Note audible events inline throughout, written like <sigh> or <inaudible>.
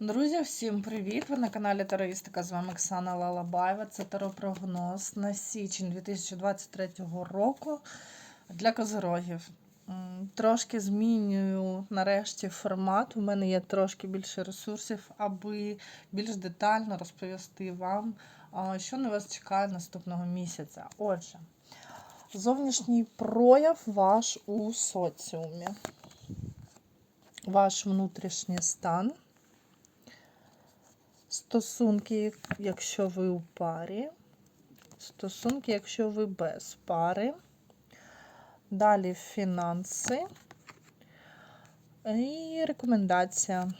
Друзі, всім привіт! Ви на каналі Тароїстика. З вами Оксана Лалабаєва. Це таропрогноз на січень 2023 року для козирогів. Трошки змінюю нарешті формат. У мене є трошки більше ресурсів, аби більш детально розповісти вам, що на вас чекає наступного місяця. Отже, зовнішній прояв ваш у соціумі, ваш внутрішній стан. Стосунки, якщо ви у парі. Стосунки, якщо ви без пари. Далі фінанси. І рекомендація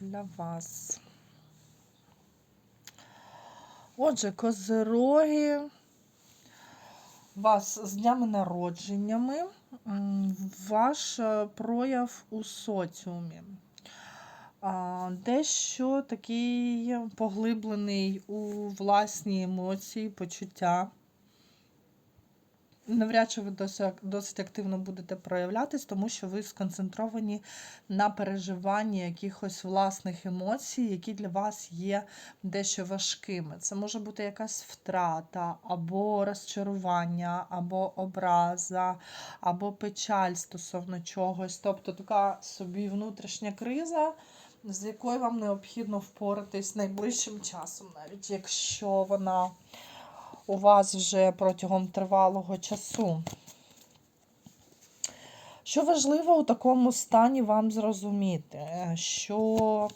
для вас. Отже, козироги. Вас з днями народженнями. Ваш е, прояв у соціумі. Дещо такий поглиблений у власні емоції, почуття. Навряд чи ви досить активно будете проявлятись, тому що ви сконцентровані на переживанні якихось власних емоцій, які для вас є дещо важкими. Це може бути якась втрата, або розчарування, або образа, або печаль стосовно чогось. Тобто така собі внутрішня криза з якою вам необхідно впоратись найближчим часом, навіть якщо вона у вас вже протягом тривалого часу. Що важливо у такому стані вам зрозуміти, що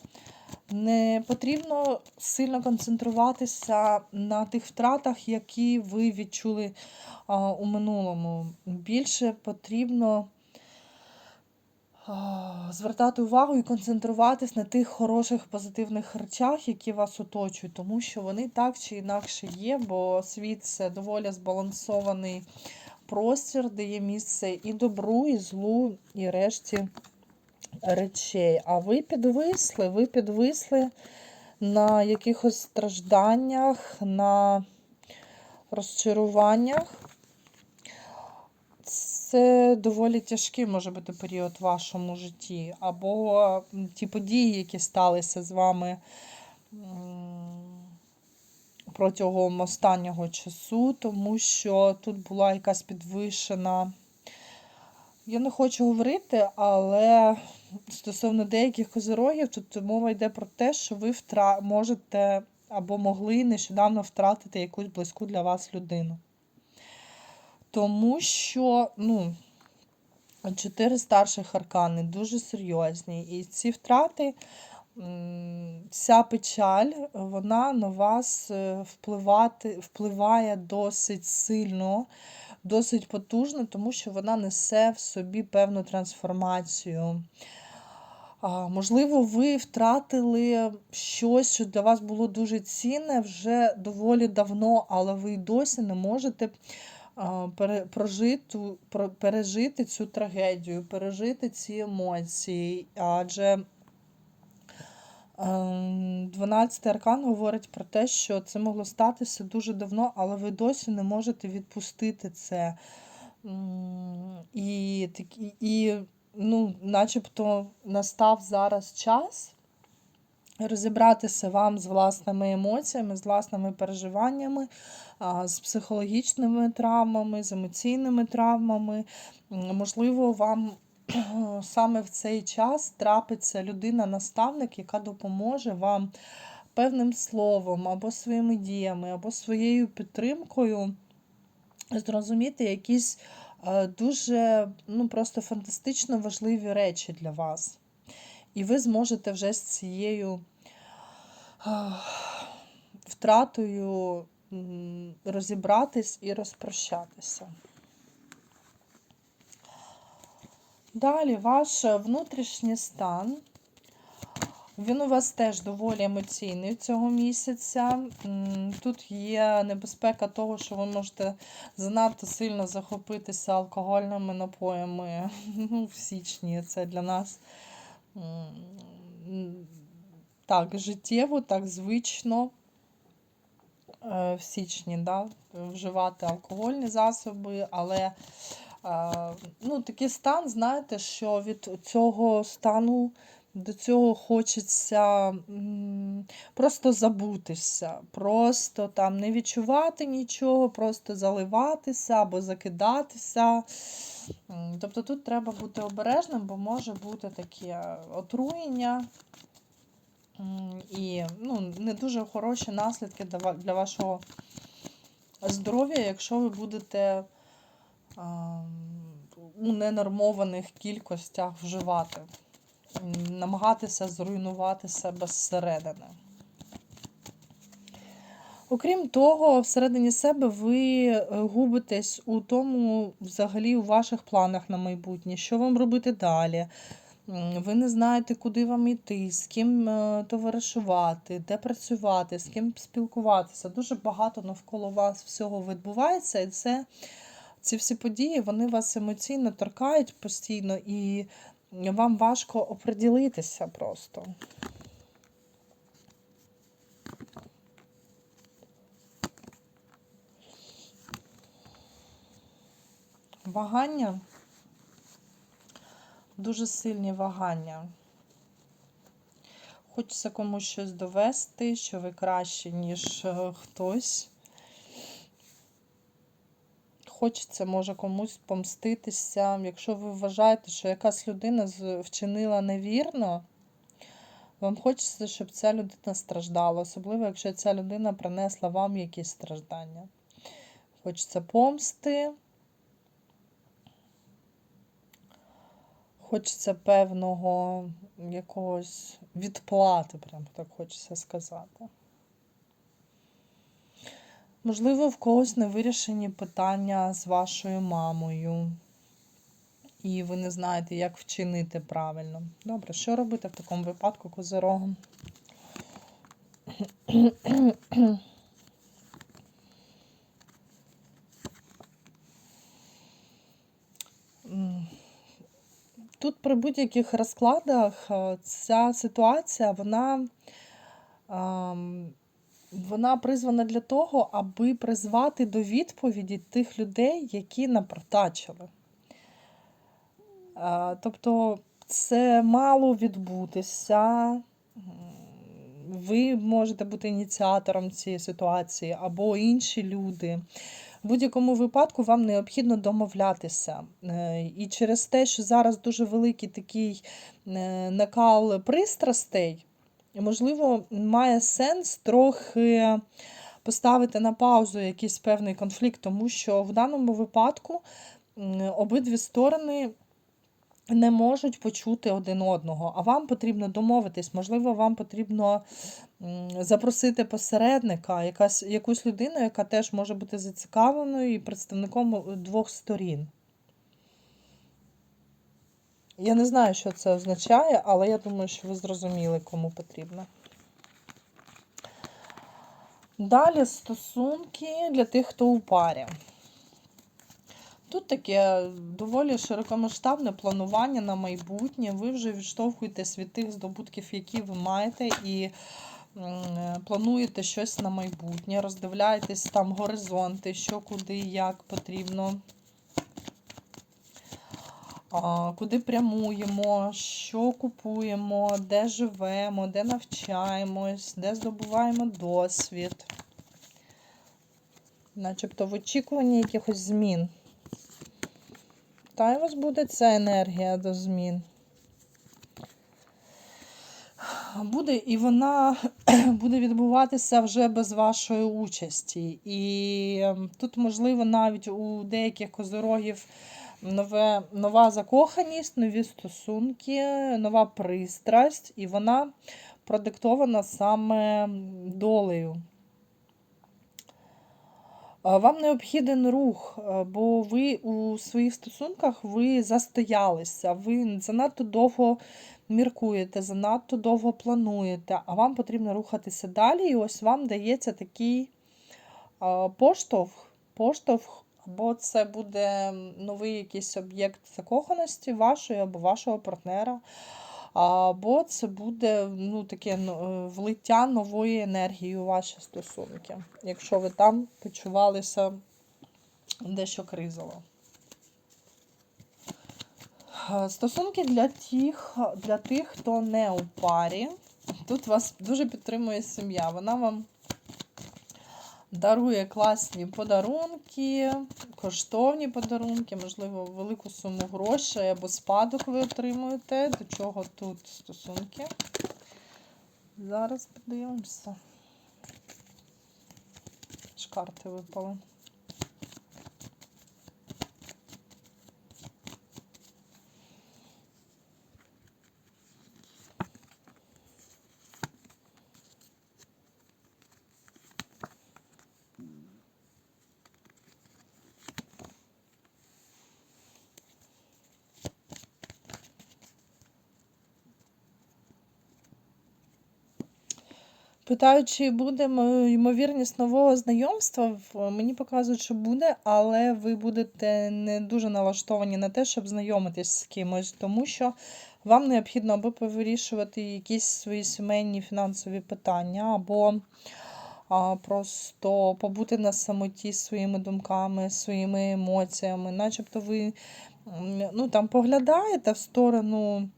не потрібно сильно концентруватися на тих втратах, які ви відчули у минулому. Більше потрібно звертати увагу і концентруватись на тих хороших позитивних речах, які вас оточують, тому що вони так чи інакше є, бо світ це доволі збалансований простір, де є місце і добру, і злу, і решті речей. А ви підвисли, ви підвисли на якихось стражданнях, на розчаруваннях. Це доволі тяжкий може бути період в вашому житті. Або ті події, які сталися з вами протягом останнього часу, тому що тут була якась підвищена. Я не хочу говорити, але стосовно деяких козирогів, тут мова йде про те, що ви втра... можете або могли нещодавно втратити якусь близьку для вас людину. Тому що, ну, чотири старших аркани дуже серйозні. І ці втрати, ця печаль, вона на вас е, впливати, впливає досить сильно, досить потужно, тому що вона несе в собі певну трансформацію. Можливо, ви втратили щось, що для вас було дуже цінне вже доволі давно, але ви й досі не можете прожити, пережити цю трагедію, пережити ці емоції. Адже 12 ем, аркан говорить про те, що це могло статися дуже давно, але ви досі не можете відпустити це. І, і ну, начебто настав зараз час розібратися вам з власними емоціями, з власними переживаннями, з психологічними травмами, з емоційними травмами. Можливо, вам <clears throat> саме в цей час трапиться людина-наставник, яка допоможе вам певним словом, або своїми діями, або своєю підтримкою зрозуміти якісь дуже ну, просто фантастично важливі речі для вас. І ви зможете вже з цією втратою розібратись і розпрощатися. Далі ваш внутрішній стан. Він у вас теж доволі емоційний цього місяця. Тут є небезпека того, що ви можете занадто сильно захопитися алкогольними напоями <laughs> ну, в січні. Це для нас так життєво, так звично е, в січні да, вживати алкогольні засоби, але е, ну, такий стан, знаєте, що від цього стану до цього хочеться просто забутися, просто там не відчувати нічого, просто заливатися або закидатися. Тобто тут треба бути обережним, бо може бути таке отруєння і ну, не дуже хороші наслідки для вашого здоров'я, якщо ви будете у ненормованих кількостях вживати, намагатися зруйнувати себе зсередини. Окрім того, всередині себе ви е, губитесь у тому, взагалі, у ваших планах на майбутнє, що вам робити далі. Ви не знаєте, куди вам йти, з ким е, товаришувати, де працювати, з ким спілкуватися. Дуже багато навколо вас всього відбувається, і це, ці всі події вони вас емоційно торкають постійно, і вам важко оприділитися просто. Вагання, дуже сильні вагання. Хочеться комусь щось довести, що ви краще, ніж е, хтось. Хочеться, може, комусь помститися. Якщо ви вважаєте, що якась людина вчинила невірно, вам хочеться, щоб ця людина страждала, особливо, якщо ця людина принесла вам якісь страждання. Хочеться помсти. Хочеться певного якогось відплати, прям так хочеться сказати. Можливо, в когось невирішені питання з вашою мамою, і ви не знаєте, як вчинити правильно. Добре, що робити в такому випадку козирогом? Тут при будь-яких розкладах е, ця ситуація, вона, ам, вона призвана для того, аби призвати до відповіді тих людей, які напортачили. Тобто це мало відбутися. Ви можете бути ініціатором цієї ситуації, або інші люди. В будь-якому випадку вам необхідно домовлятися. Е, І через те, що зараз дуже великий такий е, накал пристрастей, можливо, має сенс трохи поставити на паузу якийсь певний конфлікт, тому що в даному випадку обидві сторони не можуть почути один одного, а вам потрібно домовитись. Можливо, вам потрібно запросити посередника, якась, якусь людину, яка теж може бути зацікавленою і представником двох сторін. Я не знаю, що це означає, але я думаю, що ви зрозуміли, кому потрібно. Далі стосунки для тих, хто у парі. Тут таке доволі широкомасштабне планування на майбутнє. Ви вже відштовхуєтесь від тих здобутків, які ви маєте, і плануєте щось на майбутнє, роздивляєтесь там горизонти, що куди, як потрібно. Куди прямуємо, що купуємо, де живемо, де навчаємось, де здобуваємо досвід. Начебто в очікуванні якихось змін. Та й у вас буде ця енергія до змін. Буде, і вона <clears throat> буде відбуватися вже без вашої участі. І ем, тут, можливо, навіть у деяких козорогів нове, нова закоханість, нові стосунки, нова пристрасть, і вона продиктована саме долею. Вам необхіден рух, бо ви у своїх стосунках ви застоялися, ви занадто довго міркуєте, занадто довго плануєте, а вам потрібно рухатися далі. І ось вам дається такий поштовх, поштовх, або це буде новий якийсь об'єкт закоханості вашої або вашого партнера. Або це буде ну, таке е, влиття нової енергії у ваші стосунки, якщо ви там почувалися дещо кризово. Е, Стосунки для тих, для тих, хто не у парі. Тут вас дуже підтримує сім'я. Вона вам дарує класні подарунки, коштовні подарунки, можливо, велику суму грошей або спадок ви отримуєте. До чого тут стосунки? Зараз подивимося. Карти випали. Питають, чи буде ймовірність нового знайомства. Мені показують, що буде, але ви будете не дуже налаштовані на те, щоб знайомитись з кимось, тому що вам необхідно або повирішувати якісь свої сімейні фінансові питання, або а, просто побути на самоті своїми думками, своїми емоціями, начебто ви ну, там, поглядаєте в сторону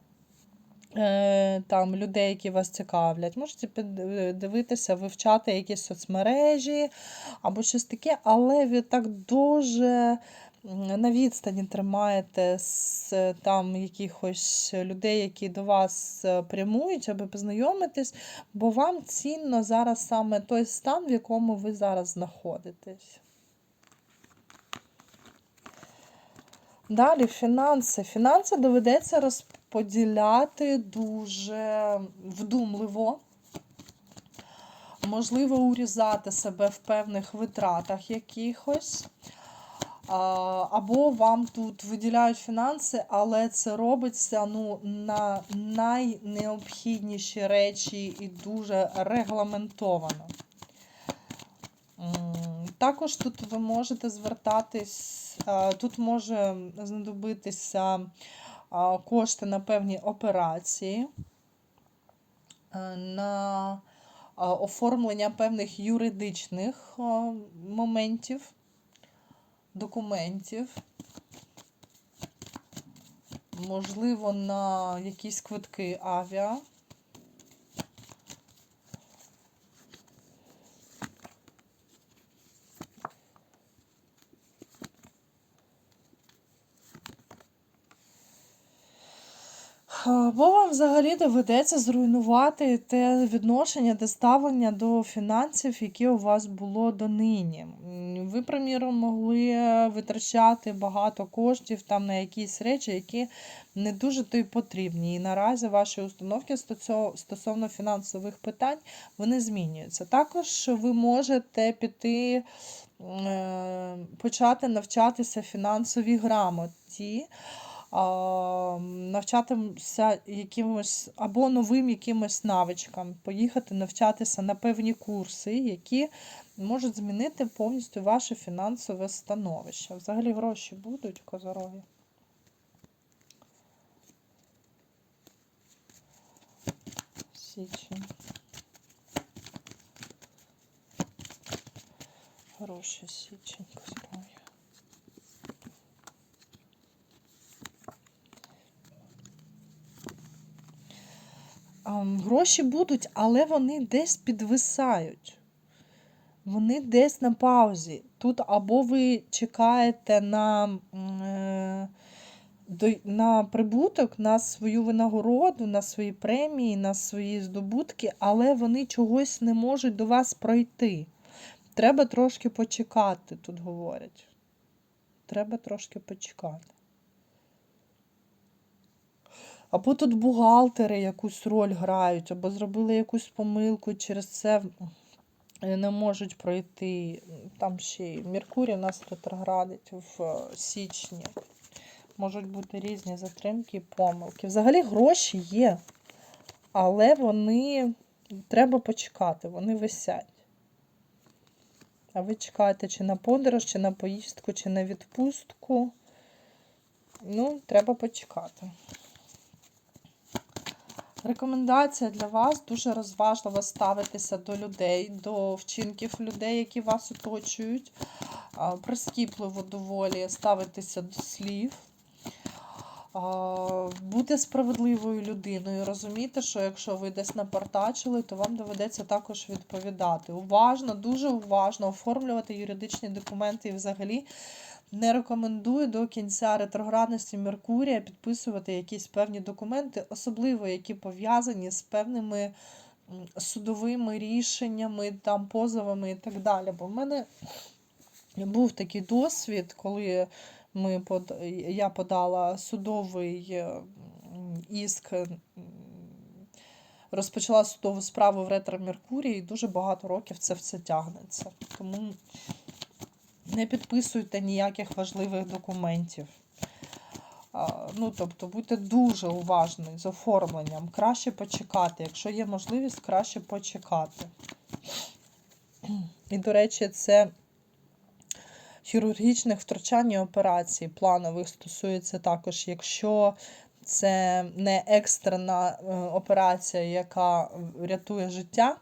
там, людей, які вас цікавлять. Можете подивитися, вивчати якісь соцмережі або щось таке, але ви так дуже на відстані тримаєте з е, там якихось людей, які до вас е, прямують, аби познайомитись, бо вам цінно зараз саме той стан, в якому ви зараз знаходитесь. Далі фінанси. Фінанси доведеться розподіляти дуже вдумливо. Можливо, урізати себе в певних витратах якихось. Або вам тут виділяють фінанси, але це робиться ну, на найнеобхідніші речі і дуже регламентовано. Також тут ви можете звертатись, тут може знадобитися кошти на певні операції, е, на оформлення певних юридичних моментів, документів, можливо, на якісь квитки авіа. Бо вам взагалі доведеться зруйнувати те відношення, те ставлення до фінансів, яке у вас було донині. Ви, приміром, могли витрачати багато коштів там на якісь речі, які не дуже то й потрібні. І наразі ваші установки стосовно фінансових питань вони змінюються. Також ви можете піти, е, почати навчатися фінансовій грамоті навчатися якимось або новим якимось навичкам, поїхати навчатися на певні курси, які можуть змінити повністю ваше фінансове становище. Взагалі гроші будуть козорові. Січень. Гроші січень козорові. Ам, Гроші будуть, але вони десь підвисають. Вони десь на паузі. Тут або ви чекаєте на, е, на прибуток, на свою винагороду, на свої премії, на свої здобутки, але вони чогось не можуть до вас пройти. Треба трошки почекати, тут говорять. Треба трошки почекати. Або тут бухгалтери якусь роль грають, або зробили якусь помилку, і через це не можуть пройти. Там ще й Меркурій у нас ретроградить в е, січні. Можуть бути різні затримки і помилки. Взагалі гроші є, але вони треба почекати, вони висять. А ви чекаєте чи на подорож, чи на поїздку, чи на відпустку. Ну, треба почекати. Рекомендація для вас дуже розважливо ставитися до людей, до вчинків людей, які вас оточують. Прискіпливо доволі ставитися до слів. бути справедливою людиною, розуміти, що якщо ви десь напартачили, то вам доведеться також відповідати. Уважно, дуже уважно оформлювати юридичні документи і взагалі. Не рекомендую до кінця ретроградності Меркурія підписувати якісь певні документи, особливо які пов'язані з певними судовими рішеннями, там, позовами і так далі. Бо в мене був такий досвід, коли ми под... я подала судовий е, іск, розпочала судову справу в ретро Меркурії, і дуже багато років це все тягнеться. Тому не підписуйте ніяких важливих документів. Ну, тобто, будьте дуже уважні з оформленням. Краще почекати. Якщо є можливість, краще почекати. І, до речі, це хірургічних втручань і операцій планових стосується також, якщо це не екстрена е, операція, яка рятує життя,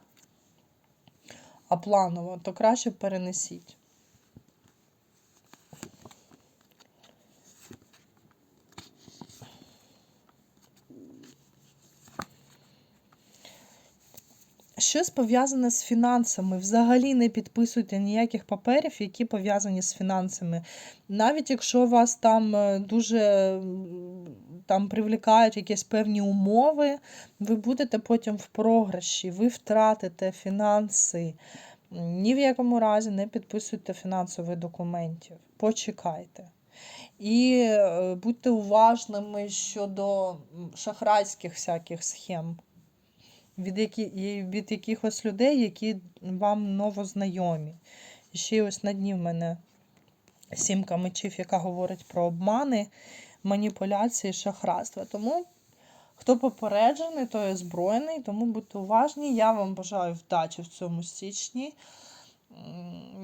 а планова, то краще перенесіть. Щось пов'язане з фінансами. Взагалі не підписуйте ніяких паперів, які пов'язані з фінансами. Навіть якщо вас там е, дуже там привлікають якісь певні умови, ви будете потім в програші, ви втратите фінанси. Ні в якому разі не підписуйте фінансових документів. Почекайте. І е, будьте уважними щодо шахрайських всяких схем від, які, від якихось людей, які вам новознайомі. І ще ось на дні в мене сімка мечів, яка говорить про обмани, маніпуляції, шахрайства. Тому хто попереджений, той озброєний, тому будьте уважні. Я вам бажаю вдачі в цьому січні.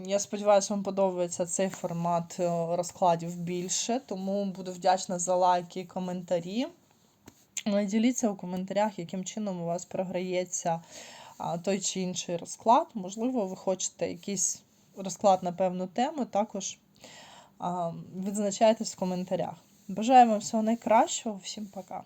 Я сподіваюся, вам подобається цей формат е, розкладів більше, тому буду вдячна за лайки і коментарі. Діліться у коментарях, яким чином у вас програється той чи інший розклад. Можливо, ви хочете якийсь розклад на певну тему, також відзначайтесь в коментарях. Бажаю вам всього найкращого, всім пока.